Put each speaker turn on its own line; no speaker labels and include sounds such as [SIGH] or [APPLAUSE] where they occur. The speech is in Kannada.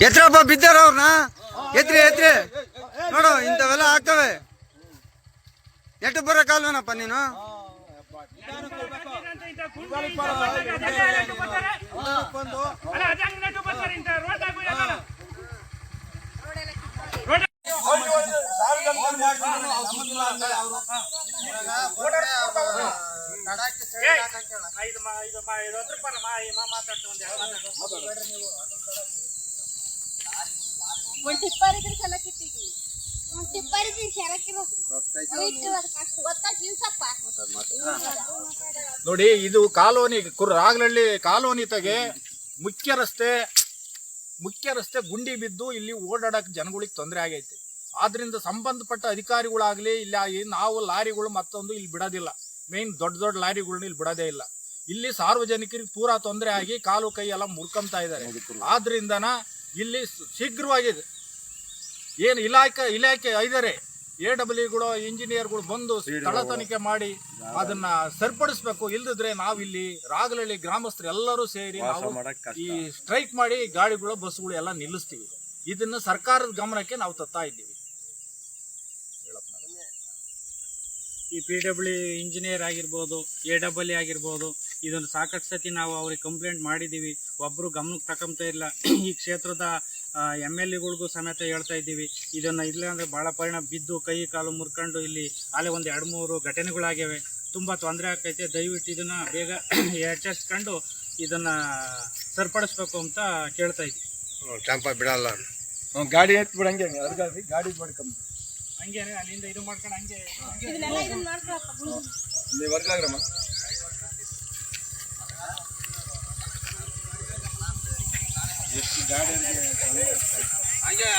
ಎತ್ರಪ್ಪ ಬಿದ್ದಾರ ಅವ್ರನ್ನ? ಎತ್ರಿ ಎತ್ರಿ. ನೋಡು ಇಂಥವೆಲ್ಲ ಆಗ್ತವೆ. ಬರೋ ಕಾಲ್ವೇನಪ್ಪ ನೀನು?
ನೋಡಿ, ಇದು ಕಾಲೋನಿ ರಾಗಲಹಳ್ಳಿ ಕಾಲೋನಿ ತಗೆ ಮುಖ್ಯ ರಸ್ತೆ ಮುಖ್ಯ ರಸ್ತೆ ಗುಂಡಿ ಬಿದ್ದು ಇಲ್ಲಿ ಓಡಾಡಕ್ ಜನಗಳಿಗೆ ತೊಂದರೆ ಆಗೈತೆ. ಆದ್ರಿಂದ ಸಂಬಂಧಪಟ್ಟ ಅಧಿಕಾರಿಗಳಾಗ್ಲಿ, ಇಲ್ಲ ನಾವು ಲಾರಿಗಳು ಮತ್ತೊಂದು ಇಲ್ಲಿ ಬಿಡೋದಿಲ್ಲ. ಮೇನ್ ದೊಡ್ಡ ದೊಡ್ಡ ಲಾರಿಗಳನ್ನ ಇಲ್ಲಿ ಬಿಡೋದೇ ಇಲ್ಲ. ಇಲ್ಲಿ ಸಾರ್ವಜನಿಕರಿಗೆ ಪೂರಾ ತೊಂದರೆ ಆಗಿ ಕಾಲು ಕೈ ಎಲ್ಲ ಮುರ್ಕೊಂತಾ ಇದ್ದಾರೆ. ಆದ್ರಿಂದನ ಇಲ್ಲಿ ಶೀಘ್ರವಾಗಿ ಏನು ಇಲಾಖೆ ಇಲಾಖೆ ಐದರೆ ಎ ಡಬ್ಲ್ಯೂಗಳು ಇಂಜಿನಿಯರ್ಗಳು ಬಂದು ಸ್ಥಳ ತನಿಖೆ ಮಾಡಿ ಅದನ್ನ ಸರಿಪಡಿಸ್ಬೇಕು. ಇಲ್ದಿದ್ರೆ ನಾವಿಲ್ಲಿ ರಾಗಲಹಳ್ಳಿ ಗ್ರಾಮಸ್ಥರು ಎಲ್ಲರೂ ಸೇರಿ ನಾವು ಈ ಸ್ಟ್ರೈಕ್ ಮಾಡಿ ಗಾಡಿಗಳು ಬಸ್ಗಳು ಎಲ್ಲ ನಿಲ್ಲಿಸ್ತೀವಿ. ಇದನ್ನ ಸರ್ಕಾರದ ಗಮನಕ್ಕೆ ನಾವು ತತ್ತಾ ಇದ್ದೀವಿ.
ಈ ಪಿ ಡಬ್ಲ್ಯೂ ಇಂಜಿನಿಯರ್ ಆಗಿರ್ಬೋದು ಎ ಡಬ್ಲ್ಯೂ ಆಗಿರ್ಬೋದು ಇದನ್ನು ಸಾಕಷ್ಟು ಸತಿ ನಾವು ಅವ್ರಿಗೆ ಕಂಪ್ಲೇಂಟ್ ಮಾಡಿದ್ದೀವಿ. ಒಬ್ಬರು ಗಮನಕ್ಕೆ ತಕೊಂತ ಇಲ್ಲ. ಈ ಕ್ಷೇತ್ರದ ಎಂ ಎಲ್ ಎಗಳಿಗೂ ಸಮೇತ ಹೇಳ್ತಾ ಇದ್ದೀವಿ ಇದನ್ನು ಇಲ್ಲ ಅಂದರೆ ಭಾಳ ಪರಿಣಾಮ ಬಿದ್ದು ಕೈ ಕಾಲು ಮುರ್ಕೊಂಡು ಇಲ್ಲಿ ಅಲ್ಲೇ ಒಂದು ಎರಡು ಮೂರು ಘಟನೆಗಳಾಗ್ಯವೆ. ತುಂಬ ತೊಂದರೆ ಆಗ್ತೈತೆ ದಯವಿಟ್ಟು ಇದನ್ನು ಬೇಗ [CLEARS THROAT] ಎಚ್ಚರಿಸ್ಕೊಂಡು ಇದನ್ನು ಸರಿಪಡಿಸ್ಬೇಕು ಅಂತ ಕೇಳ್ತಾ ಇದ್ದೀವಿ.
ಚಾಂಪ ಬಿಡಲ್ಲ.
ಗಾಡಿ ಎತ್ತು ಬಿಡಂಗೆ ಗಾಡಿ ಮಾಡ್ಕೊಂಬ
ಹಂಗೆ ಅಲ್ಲಿಂದ ಇದು ಮಾಡ್ಕೊಂಡು ಹಂಗೆ.
ನೀವು ವರ್ಗಾಗ್ರಮ್ಮ
ಹಂಗೆ